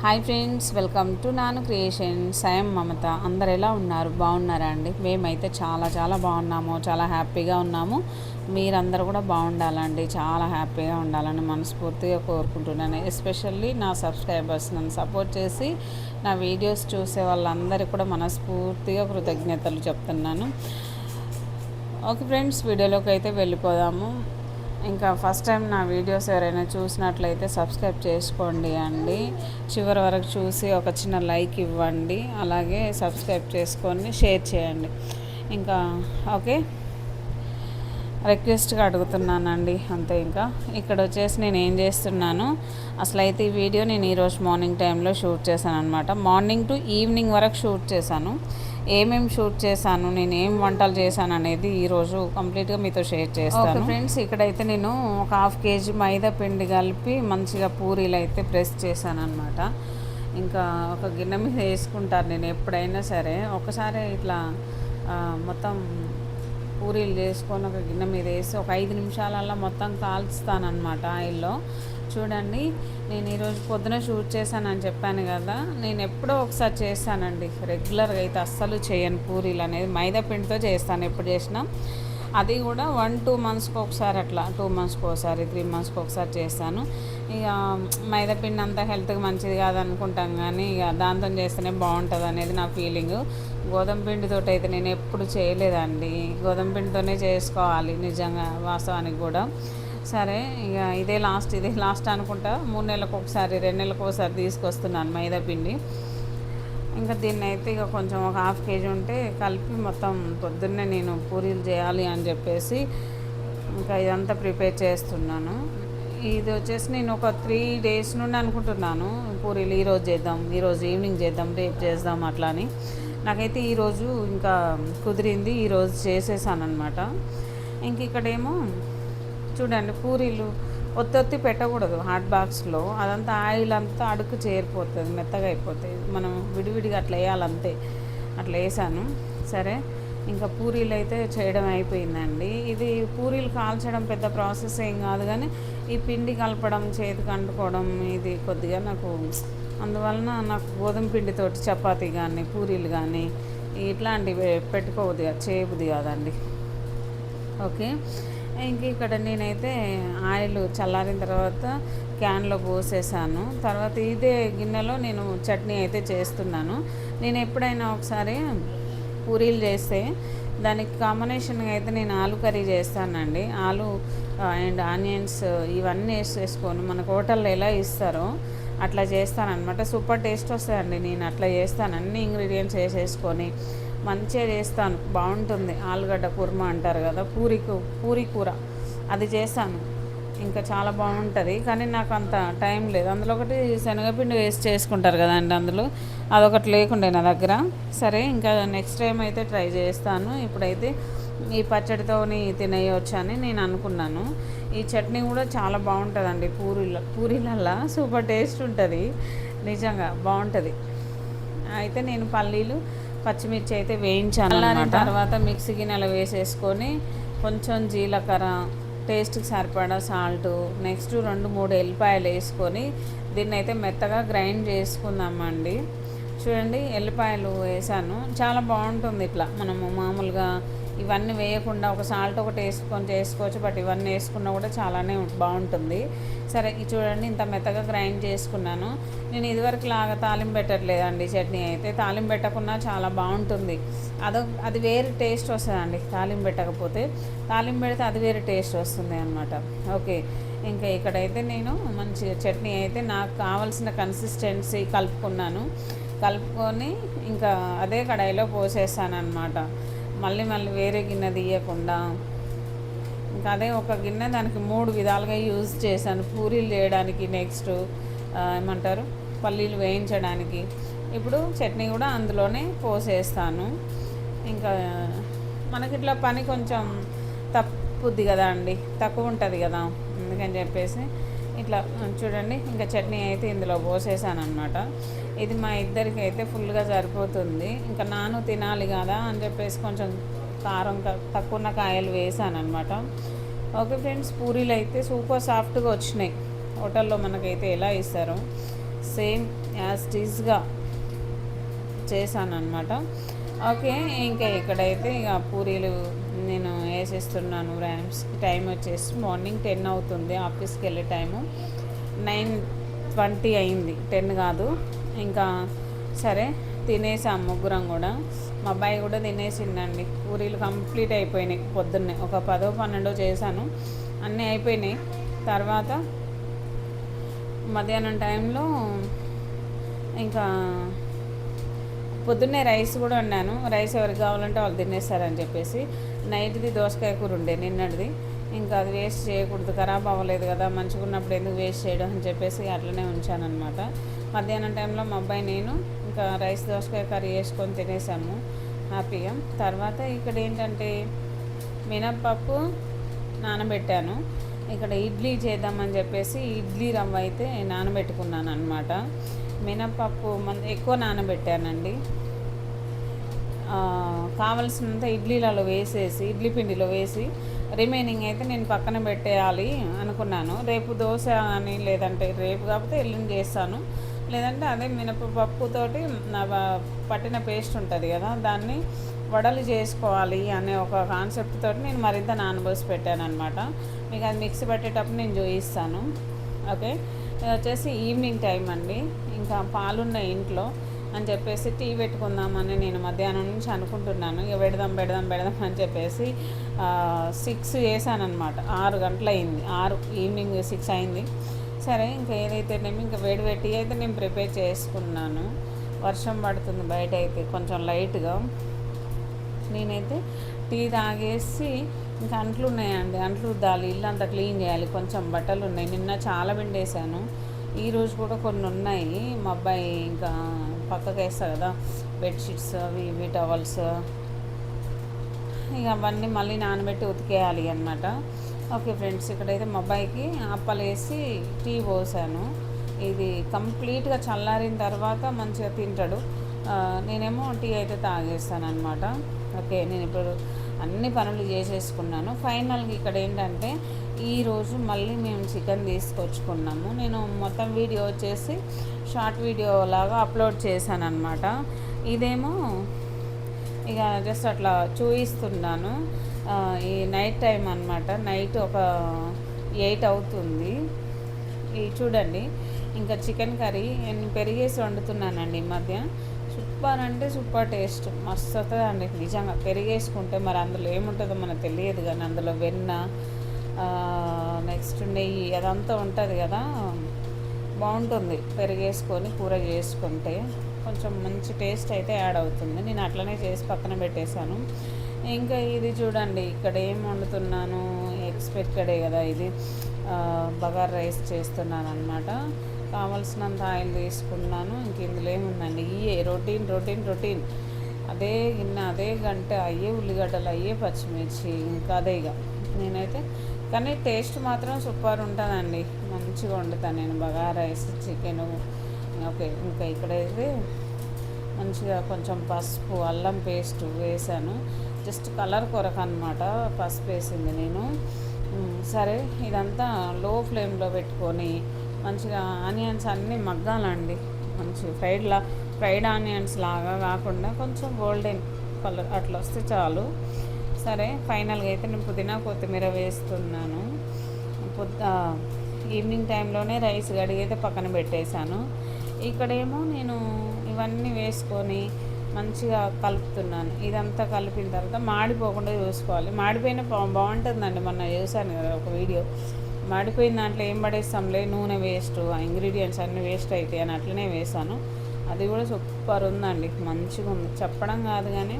Hi friends welcome to Nanu creation సాయం మమత అందరు ఎలా ఉన్నారు? బాగున్నారా అండి? మేమైతే చాలా చాలా బాగున్నాము. చాలా హ్యాపీగా ఉన్నాము. మీరందరూ కూడా బాగుండాలండి. చాలా హ్యాపీగా ఉండాలని మనస్ఫూర్తిగా కోరుకుంటున్నాను. ఎస్పెషల్లీ నా సబ్స్క్రైబర్స్ నన్ను సపోర్ట్ చేసి నా వీడియోస్ చూసే వాళ్ళందరికీ కూడా మనస్ఫూర్తిగా కృతజ్ఞతలు చెప్తున్నాను. ఓకే ఫ్రెండ్స్ వీడియోలోకి అయితే వెళ్ళిపోదాము. ఇంకా ఫస్ట్ టైం నా వీడియోస్ ఎవరైనా చూసినట్లయితే సబ్స్క్రైబ్ చేసుకోండి అండి. చివరి వరకు చూసి ఒక చిన్న లైక్ ఇవ్వండి. అలాగే సబ్స్క్రైబ్ చేసుకొని షేర్ చేయండి. ఇంకా ఓకే రిక్వెస్ట్గా అడుగుతున్నానండి. అంతే ఇంకా. ఇక్కడ వచ్చేసి నేను ఏం చేస్తున్నాను అసలు అయితే ఈ వీడియో నేను ఈరోజు మార్నింగ్ టైంలో షూట్ చేశాను అనమాట మార్నింగ్ టు ఈవినింగ్ వరకు షూట్ చేశాను. ఏమేం షూట్ చేశాను నేను ఏం వంటలు చేశాను అనేది ఈరోజు కంప్లీట్గా మీతో షేర్ చేస్తాను. ఫ్రెండ్స్ ఇక్కడైతే నేను ఒక హాఫ్ కేజీ మైదా పిండి కలిపి మంచిగా పూరీలు అయితే ప్రెస్ చేశాను అనమాట ఇంకా ఒక గిన్నె మీద వేసుకుంటాను నేను ఎప్పుడైనా సరే. ఒకసారి ఇట్లా మొత్తం పూరీలు చేసుకొని ఒక గిన్నె మీద వేసి ఒక ఐదు నిమిషాలల్లో మొత్తం కాల్చుతానమాట ఆయిల్లో. చూడండి నేను ఈరోజు పొద్దున షూట్ చేశానని చెప్పాను కదా నేను ఎప్పుడో ఒకసారి చేస్తానండి. రెగ్యులర్గా అయితే అస్సలు చేయను పూరీలు అనేది. మైదా పిండితో చేస్తాను. ఎప్పుడు చేసినా అది కూడా వన్ టూ మంత్స్కి ఒకసారి అట్లా టూ మంత్స్కి ఒకసారి త్రీ మంత్స్కి ఒకసారి చేస్తాను. ఇక మైదా పిండి అంత హెల్త్కి మంచిది కాదనుకుంటాం కానీ ఇక దాంతో చేస్తేనే బాగుంటుంది అనేది నా ఫీలింగ్. గోధుమ పిండితో అయితే నేను ఎప్పుడు చేయలేదండి. గోధుమ పిండితోనే చేసుకోవాలి నిజంగా వాస్తవానికి కూడా. సరే ఇక ఇదే లాస్ట్ ఇదే లాస్ట్ అనుకుంటా. మూడు నెలలకు ఒకసారి రెండు నెలలకు ఒకసారి తీసుకొస్తున్నాను మైదా పిండి. ఇంకా దీన్ని అయితే ఇక కొంచెం ఒక హాఫ్ కేజీ ఉంటే కలిపి మొత్తం పొద్దున్నే నేను పూరీలు చేయాలి అని చెప్పేసి ఇంకా ఇదంతా ప్రిపేర్ చేస్తున్నాను. ఇది వచ్చేసి నేను ఒక త్రీ డేస్ నుండి అనుకుంటున్నాను పూరీలు ఈరోజు చేద్దాం ఈరోజు ఈవినింగ్ చేద్దాం రేపు చేద్దాం అట్లా అని. నాకైతే ఈరోజు ఇంకా కుదిరింది ఈరోజు చేసేసాను అనమాట ఇంక ఇక్కడేమో చూడండి పూరీలు ఒత్తొత్తి పెట్టకూడదు హాట్ బాక్స్లో. అదంతా ఆయిల్ అంతా అడుగు చేరిపోతుంది మెత్తగా అయిపోతుంది. మనం విడివిడిగా అట్లా వేయాలంతే. అట్లా వేసాను. సరే ఇంకా పూరీలు అయితే చేయడం అయిపోయిందండి. ఇది పూరీలు కాల్చడం పెద్ద ప్రాసెస్ ఏం కాదు కానీ ఈ పిండి కలపడం చేతికి అంటుకోవడం ఇది కొద్దిగా నాకు అందువలన నాకు గోధుమ పిండితోటి చపాతీ కానీ పూరీలు కానీ ఇట్లాంటివి పెట్టుకోవద్దు చేయబుద్ది కాదండి. ఓకే? ఇంక ఇక్కడ నేనైతే ఆయిల్ చల్లారిన తర్వాత క్యాన్లో పోసేసాను. తర్వాత ఇదే గిన్నెలో నేను చట్నీ అయితే చేస్తున్నాను. నేను ఎప్పుడైనా ఒకసారి పూరీలు చేస్తే దానికి కాంబినేషన్గా అయితే నేను ఆలు కర్రీ చేస్తానండి. ఆలు అండ్ ఆనియన్స్ ఇవన్నీ వేసేసుకొని మనకు హోటల్లో ఎలా ఇస్తారో అట్లా చేస్తానన్నమాట. సూపర్ టేస్ట్ వస్తాయండి. నేను అట్లా చేస్తాను. అన్ని ఇంగ్రీడియంట్స్ వేసేసుకొని మంచిగా చేస్తాను. బాగుంటుంది. ఆలుగడ్డ కుర్మా అంటారు కదా పూరి పూరి కూర. అది చేస్తాను. ఇంకా చాలా బాగుంటుంది. కానీ నాకు అంత టైం లేదు. అందులో ఒకటి శనగపిండి వేస్ట్ చేసుకుంటారు కదండి అందులో. అదొకటి లేకుండే నా దగ్గర. సరే ఇంకా నెక్స్ట్ టైం అయితే ట్రై చేస్తాను. ఇప్పుడైతే ఈ పచ్చడితోని తినేయొచ్చు అని నేను అనుకున్నాను. ఈ చట్నీ కూడా చాలా బాగుంటుందండి. పూరీల పూరీలల్లా సూపర్ టేస్ట్ ఉంటుంది. నిజంగా బాగుంటుంది. అయితే నేను పల్లీలు పచ్చిమిర్చి అయితే వేయించాను అన్నమాట. తర్వాత మిక్సీ గిన్నెలో వేసేసుకొని కొంచెం జీలకర్ర టేస్ట్కి సరిపడా సాల్ట్ నెక్స్ట్ రెండు మూడు ఎల్లిపాయలు వేసుకొని దీన్ని అయితే మెత్తగా గ్రైండ్ చేసుకుందామండి. చూడండి ఎల్లిపాయలు వేసాను. చాలా బాగుంటుంది ఇట్లా. మనము మామూలుగా ఇవన్నీ వేయకుండా ఒక సాల్ట్ ఒకటి వేసుకొని చేసుకోవచ్చు బట్ ఇవన్నీ వేసుకున్నా కూడా చాలానే బాగుంటుంది. సరే ఇది చూడండి ఇంత మెత్తగా గ్రైండ్ చేసుకున్నాను. నేను ఇదివరకు లాగా తాలింపు పెట్టట్లేదండి చట్నీ అయితే. తాలింపు పెట్టకున్నా చాలా బాగుంటుంది. అదో అది వేరే టేస్ట్ వస్తుందండి తాలింపు పెట్టకపోతే. తాలింపు పెడితే అది వేరే టేస్ట్ వస్తుంది అనమాట ఓకే ఇంకా ఇక్కడైతే నేను మంచి చట్నీ అయితే నాకు కావాల్సిన కన్సిస్టెన్సీ కలుపుకున్నాను. కలుపుకొని ఇంకా అదే కడాయిలో పోసేసాను మళ్ళీ మళ్ళీ వేరే గిన్నె తీయకుండా. ఇంకా అదే ఒక గిన్నె దానికి మూడు విధాలుగా యూజ్ చేశాను. పూరీలు చేయడానికి నెక్స్ట్ ఏమంటారు? పల్లీలు వేయించడానికి. ఇప్పుడు చట్నీ కూడా అందులోనే పోసేస్తాను. ఇంకా మనకి ఇట్లా పని కొంచెం తప్పుద్ది కదా అండి. తక్కువ ఉంటుంది కదా. అందుకని చెప్పేసి ఇట్లా చూడండి ఇంకా చట్నీ అయితే ఇందులో పోసేసాను అనమాట ఇది మా ఇద్దరికి అయితే ఫుల్గా సరిపోతుంది. ఇంకా నాను తినాలి కదా అని చెప్పేసి కొంచెం కారం తక్కువ ఉన్న కాయలు వేసాను అనమాట ఓకే ఫ్రెండ్స్ పూరీలు అయితే సూపర్ సాఫ్ట్గా వచ్చినాయి. హోటల్లో మనకైతే ఎలా ఇస్తారో సేమ్ యాజ్ టీజ్గా చేశాను అనమాట ఓకే ఇంకా ఇక్కడైతే ఇక పూరీలు నేను వేసేస్తున్నాను ర్యామ్స్. టైం వచ్చేసి మార్నింగ్ టెన్ అవుతుంది ఆఫీస్కి వెళ్ళే టైము. నైన్ ట్వంటీ అయింది టెన్ కాదు. ఇంకా సరే తినేసాం ముగ్గురం కూడా. మా అబ్బాయి కూడా తినేసిందండి పూరీలు కంప్లీట్ అయిపోయినాయి పొద్దున్నే. ఒక పదో పన్నెండో చేశాను. అన్నీ అయిపోయినాయి. తర్వాత మధ్యాహ్నం టైంలో ఇంకా పొద్దున్నే రైస్ కూడా వండాను. రైస్ ఎవరికి కావాలంటే వాళ్ళు తినేస్తారని చెప్పేసి. నైట్ది దోసకాయ కూర ఉండే నిన్నటిది. ఇంకా అది వేస్ట్ చేయకూడదు ఖరాబ్ అవ్వలేదు కదా మంచిగా ఉన్నప్పుడు ఎందుకు వేస్ట్ చేయడం అని చెప్పేసి అట్లనే ఉంచానమాట మధ్యాహ్నం టైంలో మా అబ్బాయి నేను ఇంకా రైస్ దోసకాయ కర్రీ వేసుకొని తినేసాము హ్యాపీగా. తర్వాత ఇక్కడ ఏంటంటే మినప్పప్పు నానబెట్టాను. ఇక్కడ ఇడ్లీ చేద్దామని చెప్పేసి ఇడ్లీ రవ్వ అయితే నానబెట్టుకున్నాను అనమాట మినప్పప్పు మన ఎక్కువ నానబెట్టానండి. కావలసినంత ఇడ్లీలలో వేసేసి ఇడ్లీ పిండిలో వేసి రిమైనింగ్ అయితే నేను పక్కన పెట్టేయాలి అనుకున్నాను. రేపు దోశ అని లేదంటే రేపు కాకపోతే ఎల్లుండి చేస్తాను. లేదంటే అదే మినపప్పుతోటి పట్టిన పేస్ట్ ఉంటుంది కదా దాన్ని వడలు చేసుకోవాలి అనే ఒక కాన్సెప్ట్ తోటి నేను మరింత నానబోసి పెట్టాను అనమాట మీకు అది మిక్సీ పెట్టేటప్పుడు నేను చూపిస్తాను. ఓకే? వచ్చేసి ఈవినింగ్ టైం అండి. ఇంకా పాలున్న ఇంట్లో. అని చెప్పేసి టీ పెట్టుకుందామని నేను మధ్యాహ్నం నుంచి అనుకుంటున్నాను. ఇక పెడదాం పెడదాం పెడదాం అని చెప్పేసి సిక్స్ చేశానమాట ఆరు గంటలు అయింది ఆరు ఈవినింగ్ సిక్స్ అయింది. సరే ఇంకా ఏదైతేనేమి ఇంకా వేడి వేడి అయితే నేను ప్రిపేర్ చేసుకున్నాను. వర్షం పడుతుంది బయట అయితే కొంచెం లైట్గా. నేనైతే టీ తాగేసి ఇంకా అంట్లు ఉన్నాయండి. అంట్లు ఉద్దాలి ఇల్లు అంతా క్లీన్ చేయాలి. కొంచెం బట్టలు ఉన్నాయి. నిన్న చాలా పిండేశాను. ఈరోజు కూడా కొన్ని ఉన్నాయి. మా అబ్బాయి ఇంకా పక్కకు వేస్తా కదా బెడ్షీట్స్ అవి ఇవి టవల్స్ ఇక అవన్నీ మళ్ళీ నానబెట్టి ఉతికేయాలి అనమాట ఓకే ఫ్రెండ్స్ ఇక్కడైతే మా అబ్బాయికి అప్పలు వేసి టీ పోసాను. ఇది కంప్లీట్గా చల్లారిన తర్వాత మంచిగా తింటాడు. నేనేమో టీ అయితే తాగేస్తాను అనమాట ఓకే నేను ఇప్పుడు అన్ని పనులు చేసేసుకున్నాను. ఫైనల్గా ఇక్కడ ఏంటంటే ఈరోజు మళ్ళీ మేము చికెన్ తీసుకొచ్చుకున్నాము. నేను మొత్తం వీడియో వచ్చేసి షార్ట్ వీడియో లాగా అప్లోడ్ చేశాను అనమాట ఇదేమో ఇక జస్ట్ అట్లా చూపిస్తున్నాను ఈ నైట్ టైం అనమాట నైట్ ఒక ఎయిట్ అవుతుంది. ఈ చూడండి. ఇంకా చికెన్ కర్రీ నేను పెరిగేసి వండుతున్నానండి ఈ మధ్య. సూపర్ అంటే సూపర్ టేస్ట్. మస్తు వస్తుందండి నిజంగా పెరిగేసుకుంటే మరి అందులో ఏముంటుందో మనకు తెలియదు కానీ అందులో వెన్న నెక్స్ట్ నెయ్యి అదంతా ఉంటుంది కదా. బాగుంటుంది పెరిగేసుకొని కూర చేసుకుంటే. కొంచెం మంచి టేస్ట్ అయితే యాడ్ అవుతుంది. నేను అట్లనే చేసి పక్కన పెట్టేశాను. ఇంకా ఇది చూడండి. ఇక్కడ ఏం వండుతున్నాను? ఎక్స్పెక్టెడే కదా ఇది. బగార్ రైస్ చేస్తున్నాను అనమాట కావలసినంత ఆయిల్ తీసుకున్నాను. ఇంక ఇందులో ఏముందండి? ఇయే రొటీన్ రొటీన్ రొటీన్. అదే గిన్నె అదే గంట అయ్యే ఉల్లిగడ్డలు అయ్యే పచ్చిమిర్చి ఇంకా అదే ఇక నేనైతే కానీ టేస్ట్ మాత్రం సూపర్ ఉంటుందండి. మంచిగా వండుతాను నేను. బగా రైస్ చికెను ఓకే. ఇంకా ఇక్కడైతే మంచిగా కొంచెం పసుపు అల్లం పేస్ట్ వేసాను. జస్ట్ కలర్ కొరకు అనమాట పసుపు వేసింది నేను సరే ఇదంతా లో ఫ్లేమ్లో పెట్టుకొని మంచిగా ఆనియన్స్ అన్నీ మగ్గాలండి. మంచి ఫ్రైడ్లా ఫ్రైడ్ ఆనియన్స్ లాగా కాకుండా కొంచెం గోల్డెన్ కలర్ అట్లా వస్తే చాలు. సరే ఫైనల్గా అయితే నేను పుదీనా కొత్తిమీర వేస్తున్నాను. పొద్దు ఈవినింగ్ టైంలోనే రైస్ కడిగైతే పక్కన పెట్టేశాను. ఇక్కడేమో నేను ఇవన్నీ వేసుకొని మంచిగా కలుపుతున్నాను. ఇదంతా కలిపిన తర్వాత మాడిపోకుండా చూసుకోవాలి. మాడిపోయిన బాగుంటుందండి మొన్న చూసాను కదా ఒక వీడియో. మాడిపోయిన దాంట్లో ఏం పడేస్తాంలే? నూనె వేస్ట్ ఇంగ్రీడియంట్స్ అన్నీ వేస్ట్ అవుతాయి అని అట్లనే వేసాను అది కూడా సూపర్ ఉందండి. మంచిగా ఉంది. చెప్పడం కాదు కానీ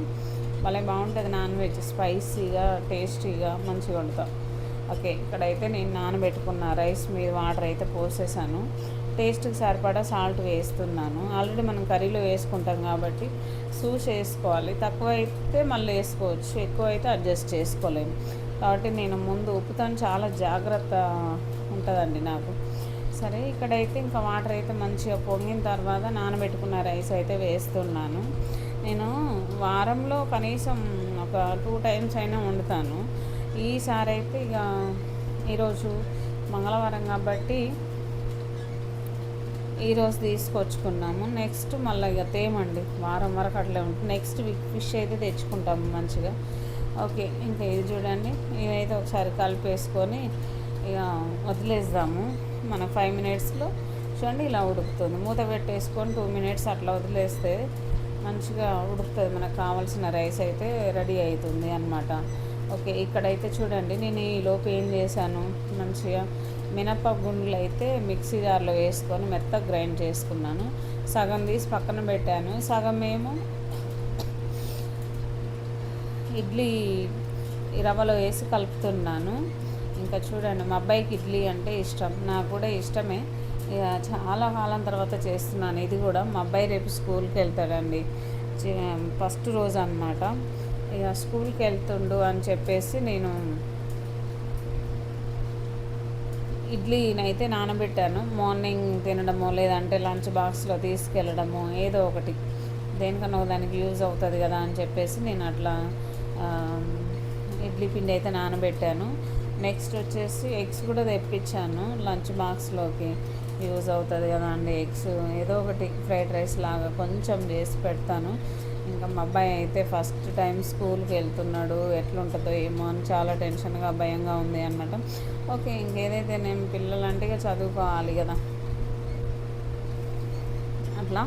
భలే బాగుంటుంది నాన్ వెజ్. స్పైసీగా టేస్టీగా మంచిగా వండుతాం. ఓకే ఇక్కడైతే నేను నానబెట్టుకున్న రైస్ మీద వాటర్ అయితే పోసేసాను. టేస్ట్కి సరిపడా సాల్ట్ వేస్తున్నాను. ఆల్రెడీ మనం కర్రీలో వేసుకుంటాం కాబట్టి సూస్ వేసుకోవాలి తక్కువ అయితే మళ్ళీ వేసుకోవచ్చు. ఎక్కువ అయితే అడ్జస్ట్ చేసుకోలేము. కాబట్టి నేను ముందు ఉప్పుతో చాలా జాగ్రత్త ఉంటుందండి నాకు. సరే ఇక్కడైతే ఇంకా వాటర్ అయితే మంచిగా పొంగిన తర్వాత నానబెట్టుకున్న రైస్ అయితే వేస్తున్నాను. నేను వారంలో కనీసం ఒక టూ టైమ్స్ అయినా వండుతాను. ఈసారి అయితే ఇక ఈరోజు మంగళవారం కాబట్టి ఈరోజు తీసుకొచ్చుకున్నాము. నెక్స్ట్ మళ్ళీ ఇక తేమండి. వారం వరకు అట్లే ఉంటుంది. నెక్స్ట్ వీక్ ఫిష్ అయితే తెచ్చుకుంటాము మంచిగా. ఓకే ఇంకా ఇది చూడండి. ఇదైతే ఒకసారి కలిపేసుకొని ఇక వదిలేద్దాము. మన ఫైవ్ మినిట్స్లో చూడండి ఇలా ఉడుకుతుంది. మూత పెట్టేసుకొని టూ మినిట్స్ అట్లా వదిలేస్తే మంచిగా ఉడుకుతుంది. మనకు కావాల్సిన రైస్ అయితే రెడీ అవుతుంది అనమాట ఓకే ఇక్కడైతే చూడండి. నేను ఈ లోపు ఏం చేశాను? మంచిగా మినప గుండ్లు అయితే మిక్సీ జార్లో వేసుకొని మెత్తగా గ్రైండ్ చేసుకున్నాను. సగం తీసి పక్కన పెట్టాను. సగం ఏమో ఇడ్లీ ఈ రవ్వలో వేసి కలుపుతున్నాను. ఇంకా చూడండి మా అబ్బాయికి ఇడ్లీ అంటే ఇష్టం. నాకు కూడా ఇష్టమే. ఇక చాలా కాలం తర్వాత చేస్తున్నాను. ఇది కూడా మా అబ్బాయి రేపు స్కూల్కి వెళ్తాడండి. ఫస్ట్ రోజు అనమాట ఇక స్కూల్కి వెళ్తుండు అని చెప్పేసి నేను ఇడ్లీనైతే నానబెట్టాను. మార్నింగ్ తినడమో లేదంటే లంచ్ బాక్స్లో తీసుకెళ్ళడమో ఏదో ఒకటి. దేనికన్నా దానికి యూజ్ అవుతుంది కదా అని చెప్పేసి నేను అట్లా ఇడ్లీ పిండి అయితే నానబెట్టాను. నెక్స్ట్ వచ్చేసి ఎగ్స్ కూడా తెప్పించాను లంచ్ బాక్స్లోకి. యూజ్ అవుతుంది కదా అండి ఎగ్స్. ఏదో ఒకటి ఫ్రైడ్ రైస్ లాగా కొంచెం చేసి పెడతాను. ఇంకా మా అబ్బాయి అయితే ఫస్ట్ టైం స్కూల్కి వెళ్తున్నాడు. ఎట్లుంటుందో ఏమో అని చాలా టెన్షన్గా భయంగా ఉంది అనమాట ఓకే ఇంకేదైతే నేను పిల్లలంటే ఇక చదువుకోవాలి కదా. అట్లా.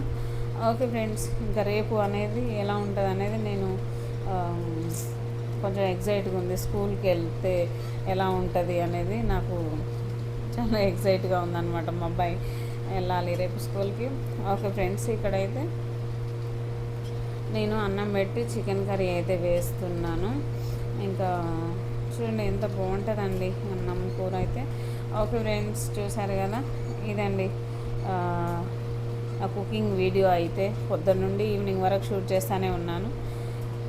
ఓకే ఫ్రెండ్స్ ఇంకా రేపు అనేది ఎలా ఉంటుంది అనేది నేను కొంచెం ఎగ్జైట్గా ఉంది. స్కూల్కి వెళ్తే ఎలా ఉంటుంది అనేది నాకు చాలా ఎగ్జైట్గా ఉందన్నమాట మా అబ్బాయి. వెళ్ళాలి రేపు స్కూల్కి. ఓకే ఫ్రెండ్స్ ఇక్కడైతే నేను అన్నం పెట్టి చికెన్ కర్రీ అయితే వేస్తున్నాను. ఇంకా చూడండి ఎంత బాగుంటుందండి అన్నం కూర అయితే. ఓకే ఫ్రెండ్స్ చూసారు కదా? ఇదండి. ఆ, ఆ కుకింగ్ వీడియో అయితే పొద్దున్న నుండి ఈవినింగ్ వరకు షూట్ చేస్తూనే ఉన్నాను.